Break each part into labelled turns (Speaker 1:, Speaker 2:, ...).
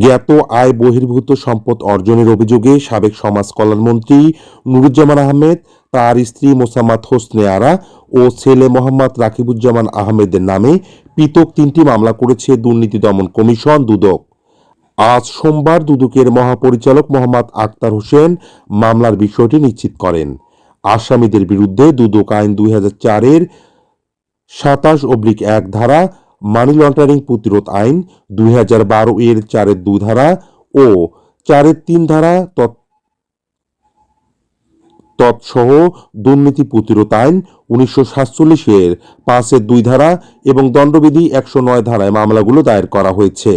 Speaker 1: জ্ঞাত আয় বহির্ভূত সম্পদ অর্জনের অভিযোগে সাবেক সমাজ কল্যাণমন্ত্রী নুরুজ্জামান আহমেদ, তার স্ত্রী মোসাম্মদ হোসনে আরা ও ছেলে মোহাম্মদ রাকিবুজ্জামান আহমেদের নামে পৃথক তিনটি মামলা করেছে দুর্নীতি দমন কমিশন দুদক। আজ সোমবার দুদকের মহাপরিচালক মোহাম্মদ আক্তার হোসেন মামলার বিষয়টি নিশ্চিত করেন। আসামিদের বিরুদ্ধে দুদক আইন দুই হাজার চারের সাতাশ অব্লিক এক ধারা মানি লন্ডারিং প্রতিরোধ আইন দুই হাজার বারো এর চারের দুই ধারা ও চারের তিন ধারা তৎ- তৎসহ দুর্নীতি প্রতিরোধ আইন উনিশশো সাতচল্লিশের পাঁচের দুই ধারা এবং দণ্ডবিধি একশো নয় ধারায় মামলাগুলো দায়ের করা হয়েছে।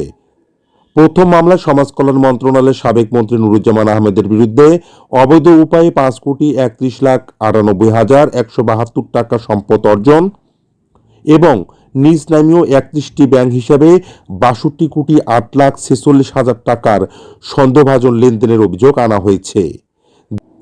Speaker 1: প্রথম মামলা সমাজ কল্যাণ মন্ত্রণালয়ের সাবেক মন্ত্রী নুরুজ্জামান আহমেদের বিরুদ্ধে অবৈধ উপায়ে পাঁচ কোটি একত্রিশ লাখ আটানব্বই হাজার একশো বাহাত্তর টাকা সম্পদ অর্জন এবং নিজ নামীয় একত্রিশটি ব্যাংক হিসাবে বাষট্টি কোটি আট লাখ ছেচল্লিশ হাজার টাকার সন্দেহভাজন লেনদেনের অভিযোগ আনা হয়েছে।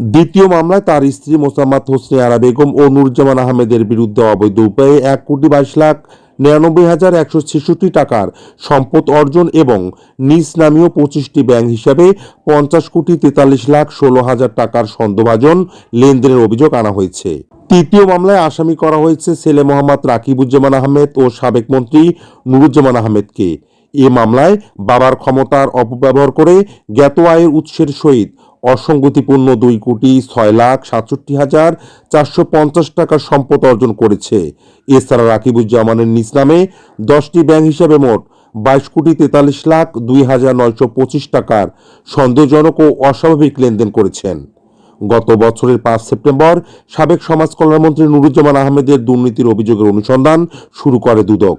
Speaker 1: দ্বিতীয় মামলায় তার স্ত্রী মোসাম্মদ হোসনে আরা বেগম ও নুরজামান আহমেদের বিরুদ্ধে অবৈধ উপায়ে এক কোটি বাইশ লাখ নিরানব্বই হাজার একশো ছেষট্টি টাকার সম্পদ অর্জন এবং নিজ নামীয় পঁচিশটি ব্যাংক হিসাবে পঞ্চাশ কোটি তেতাল্লিশ লাখ ষোলো হাজার টাকার সন্দেহভাজন লেনদেনের অভিযোগ আনা হয়েছে। তৃতীয় মামলায় আসামি করা হয়েছে ছেলে মোহাম্মদ রাকিবুজ্জামান আহমেদ ও সাবেক মন্ত্রী নুরুজ্জামান আহমেদকে। এ মামলায় বাবার ক্ষমতার অপব্যবহার করে জ্ঞাত আয়ের উৎসের সহিত অসঙ্গতিপূর্ণ দুই কোটি ছয় লাখ সাতষট্টি হাজার চারশো পঞ্চাশ টাকার সম্পদ অর্জন করেছে। এছাড়া রাকিবুজ্জামানের নিজ নামে দশটি ব্যাংক হিসাবে মোট বাইশ কোটি তেতাল্লিশ লাখ দুই হাজার নয়শো পঁচিশ টাকার সন্দেহজনক ও অস্বাভাবিক লেনদেন করেছেন। গত বছরের পাঁচ সেপ্টেম্বর সাবেক সমাজ কল্যাণমন্ত্রী নুরুজ্জামান আহমেদের দুর্নীতির অভিযোগের অনুসন্ধান শুরু করে দুদক।